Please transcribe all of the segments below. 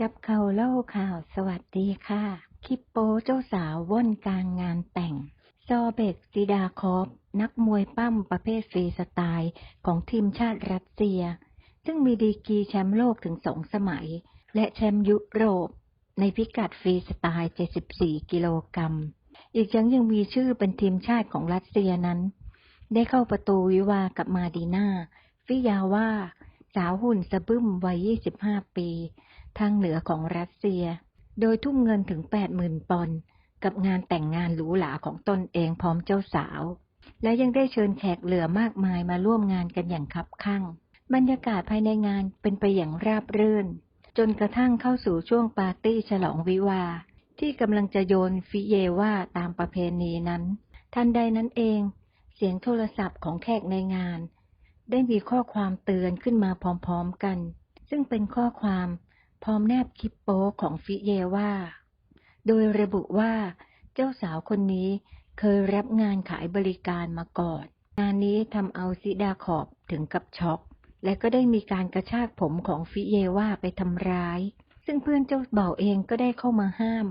จับเข่าเล่าข่าวสวัสดีค่ะ คลิปโป้เจ้าสาวว่นกลางงานแต่ง ซอเบกซิดาคอฟนักมวยปั้มประเภทฟรีสไตล์ของทีมชาติรัสเซีย ซึ่งมีดีกีแชมป์โลกถึงสองสมัย และแชมป์ยุโรป ในพิกัดฟรีสไตล์ 74 กิโลกรัม อีกทั้งยังมีชื่อเป็นทีมชาติของรัสเซียนั้น ได้เข้าประตูวิวากับมาดีนาฟิยาว่า สาวหุ่นสะบึ้มวัย 25 ปี ทางเหนือของรัสเซีย โดยทุ่มเงินถึง 80,000 ปอนด์กับงานแต่งงานหรูหราของตนเองพร้อมเจ้าสาว และยังได้เชิญแขกเหลือมากมายมาร่วมงานกันอย่างคับคั่ง บรรยากาศภายในงานเป็นไปอย่างราบรื่น จนกระทั่งเข้าสู่ช่วงปาร์ตี้ฉลองวิวา ที่กำลังจะโยนฟิเยว่าตามประเพณีนั้น ทันใดนั้นเอง เสียงโทรศัพท์ของแขกในงาน ได้มีข้อความเตือนขึ้นมาพร้อมๆกัน ซึ่งเป็นข้อความ พร้อมแนบคลิปโป๊ของฟิเยว่า โดยระบุว่าเจ้าสาวคนนี้เคยรับงานขายบริการมาก่อน งานนี้ทำเอาซิดาขอบถึงกับช็อก และก็ได้มีการกระชากผมของฟิเยว่าไปทำร้าย ซึ่งเพื่อนเจ้าบ่าวเองก็ได้เข้ามาห้าม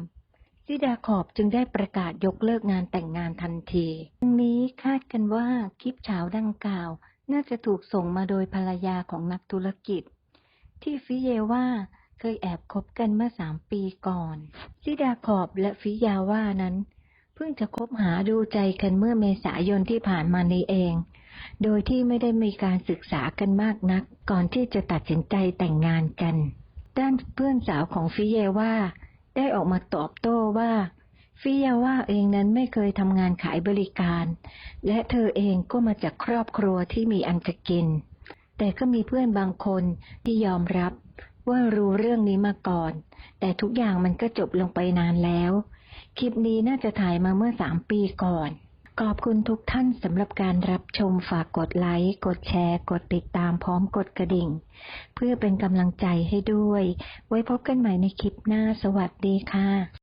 ซิดาขอบจึงได้ประกาศยกเลิกงานแต่งงานทันทีทั้งนี้คาดกันว่าคลิปเฉาดังกล่าว น่าจะถูกส่งมาโดยภรรยาของนักธุรกิจ ที่ฟิเยว่า เคยแอบคบกันเมื่อสามปีก่อนซิดาขอบและฟิยาว่านั้น เพิ่งจะคบหาดูใจกันเมื่อเมษายนที่ผ่านมานี้เอง โดยที่ไม่ได้มีการศึกษากันมากนัก ก่อนที่จะตัดสินใจแต่งงานกัน ด้านเพื่อนสาวของฟิเยว่า ได้ออกมาตอบโต้ว่าฟิยาว่าเองนั้นไม่เคยทำงานขายบริการ และเธอเองก็มาจากครอบครัวที่มีอันจะกิน แต่ก็มีเพื่อนบางคนที่ยอมรับ ว่ารู้เรื่องนี้มาก่อน แต่ทุกอย่างมันก็จบลงไปนานแล้ว คลิปนี้น่าจะถ่ายมาเมื่อสามปีก่อน ขอบคุณทุกท่านสำหรับการรับชมฝากกดไลค์ กดแชร์ กดติดตามพร้อมกดกระดิ่ง เพื่อเป็นกำลังใจให้ด้วย ไว้พบกันใหม่ในคลิปหน้าสวัสดีค่ะ